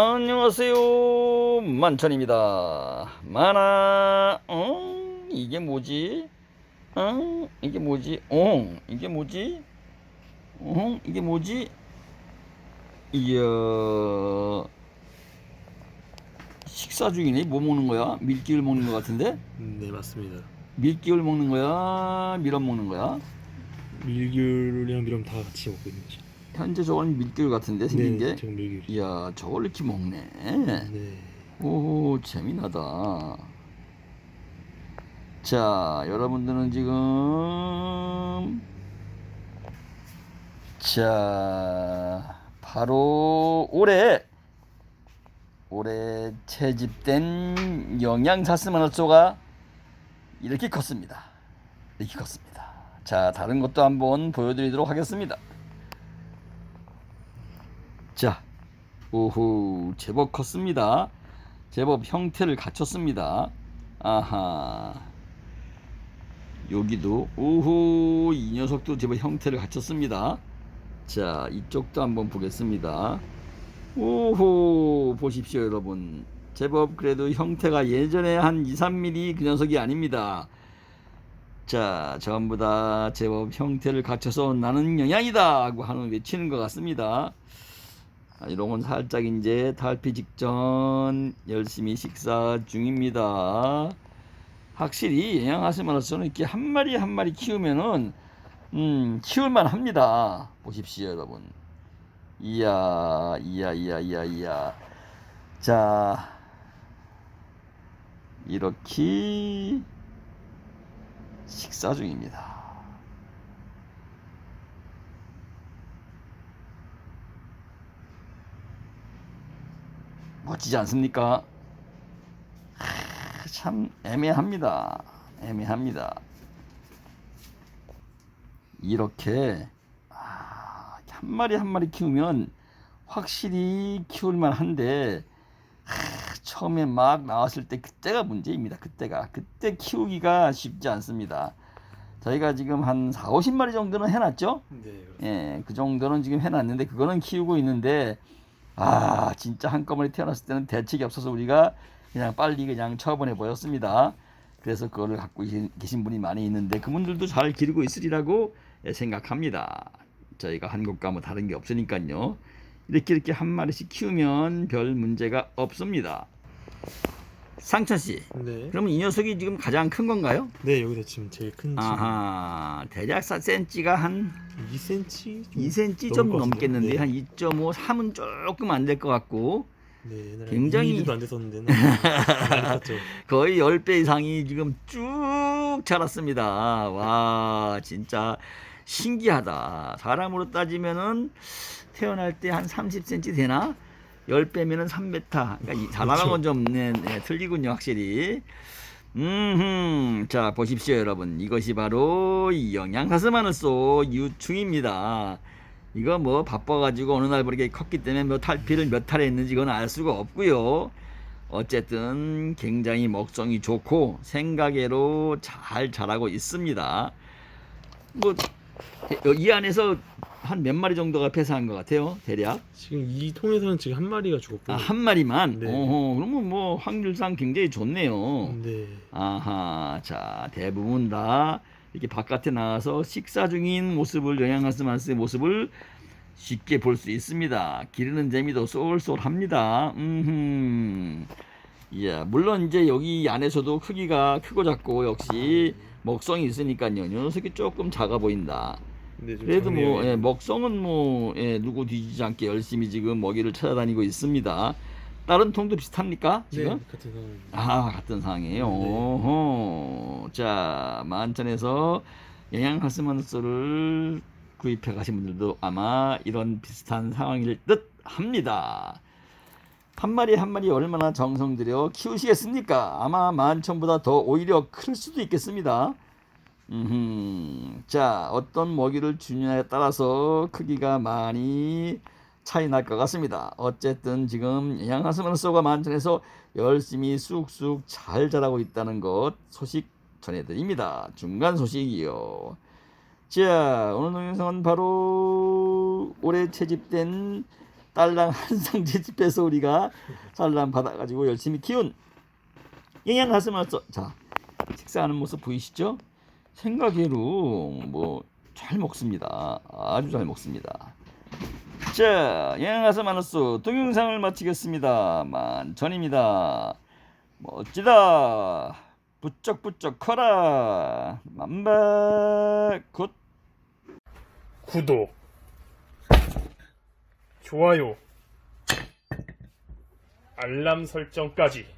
안녕하세요. 만천입니다. 만아. 어 이게 뭐지? 어 이게 뭐지? 어 이게 뭐지? 어 이게 뭐지? 이야. 식사 중이네. 뭐 먹는 거야? 밀기를 먹는 거 같은데? 네 맞습니다. 밀기를 먹는 거야? 미럼 먹는 거야? 밀귤이랑 미럼 다 같이 먹고 있는 거죠. 현재 저건 밀기를 같은데 생긴 네, 게? 지금 밀귤. 이야 저걸 이렇게 먹네. 네. 오 재미나다. 자 여러분들은 지금 자 바로 올해 올해 채집된 영양사스마노초가 이렇게 컸습니다. 이렇게 컸습니다. 자 다른 것도 한번 보여드리도록 하겠습니다 자 오호 제법 컸습니다. 제법 형태를 갖췄습니다. 아하. 여기도 오호 이 녀석도 제법 형태를 갖췄습니다. 자 이쪽도 한번 보겠습니다. 오호 보십시오 여러분. 제법 그래도 형태가 예전에 한 2, 3mm 그 녀석이 아닙니다. 자 전부 다 제법 형태를 갖춰서 나는 영양이다 하고 하는 외치는 것 같습니다. 아, 이런 건 살짝 이제 탈피 직전 열심히 식사 중입니다. 확실히 영양하시면서는 이렇게 한 마리 한 마리 키우면은 음 키울만 합니다. 보십시오 여러분. 이야 이야 이야 이야 이야. 자 이렇게 식사 중입니다. 멋지지 않습니까? 하, 참 애매합니다. 애매합니다. 이렇게 아, 한 마리 한 마리 키우면 확실히 키울만 한데 하, 처음에 막 나왔을 때 그때가 문제입니다. 그때가 그때 키우기가 쉽지 않습니다. 저희가 지금 한 4, 50마리 정도는 해놨죠? 네. 예, 그 정도는 지금 해놨는데 그거는 키우고 있는데 아 진짜 한꺼번에 태어났을 때는 대책이 없어서 우리가 그냥 빨리 그냥 처분해 보였습니다. 그래서 그거를 갖고 계신- 분이 많이 있는데 그분들도 잘 기르고 있으리라고 예, 생각합니다. 저희가 한국과 뭐 다른 게 없으니까요. 이렇게 이렇게 한 마리씩 키우면 별 문제가 없습니다. 상천 씨, 네. 그러면 이 녀석이 지금 가장 큰 건가요? 네 여기서 지금 제일 큰 지금 아하, 대략 4cm가 한 2cm. 좀 2cm 좀 넘을 것 같은데. 넘겠는데 네. 한 2.5, 3은 조금 안 될 것 같고 네. 옛날에 굉장히- 2mm도 안 됐었는데는 많이 컸죠. 거의 10배 이상이 지금 쭉 자랐습니다. 와 진짜 신기하다. 사람으로 따지면은 태어날 때 한 30cm 되나? 10배면은 3m. 그러니까 이 자라는 건 좀 네, 네, 틀리군요 확실히. 음, 자 보십시오 여러분. 이것이 바로 영양사스마늘소 유충입니다. 이거 뭐 바빠가지고 어느 날 모르게 컸기 때문에 뭐 탈피를 몇 탈에 했는지 이건 알 수가 없고요. 어쨌든 굉장히 먹성이 좋고 생각외로 잘 자라고 있습니다. 뭐 이 안에서 한 몇 마리 정도가 폐사한 것 같아요, 대략. 지금 이 통에서는 지금 한 마리가 죽었고. 아, 한 마리만. 네. 어허, 그러면 뭐 확률상 굉장히 좋네요. 네. 아하, 자 대부분 다 이렇게 바깥에 나와서 식사 중인 모습을 영양가스만스의 모습을 쉽게 볼 수 있습니다. 기르는 재미도 쏠쏠합니다. 음, 예, 물론 이제 여기 안에서도 크기가 크고 작고 역시 먹성이 있으니까요. 이 녀석이 조금 작아 보인다. 네, 좀 그래도 뭐. 예, 먹성은 뭐 예, 누구 뒤지지 않게 열심히 지금 먹이를 찾아다니고 있습니다. 다른 통도 비슷합니까 지금? 네, 같은 상황입니다. 아 같은 상황이에요. 네. 오호. 자 만천에서 영양하스만소를 구입해 가신 분들도 아마 이런 비슷한 상황일 듯 합니다. 한 마리 한 마리 얼마나 정성 들여 키우시겠습니까? 아마 만천보다 더 오히려 클 수도 있겠습니다. 음, 자 어떤 먹이를 주느냐에 따라서 크기가 많이 차이 날 것 같습니다. 어쨌든 지금 영양하스만소가 만천에서 열심히 쑥쑥 잘 자라고 있다는 것 소식 전해드립니다. 중간 소식이요. 자 오늘 동영상은 바로 올해 채집된 딸랑 한상 채집해서 우리가 산란 받아가지고 열심히 키운 영양 가슴 왔어. 자 식사하는 모습 보이시죠? 생각외로 뭐 잘 먹습니다. 아주 잘 먹습니다. 자, 영양가서 마누스 동영상을 마치겠습니다.만 전입니다. 멋지다. 부쩍부쩍 커라. 만박 굿. 구독, 좋아요, 알람 설정까지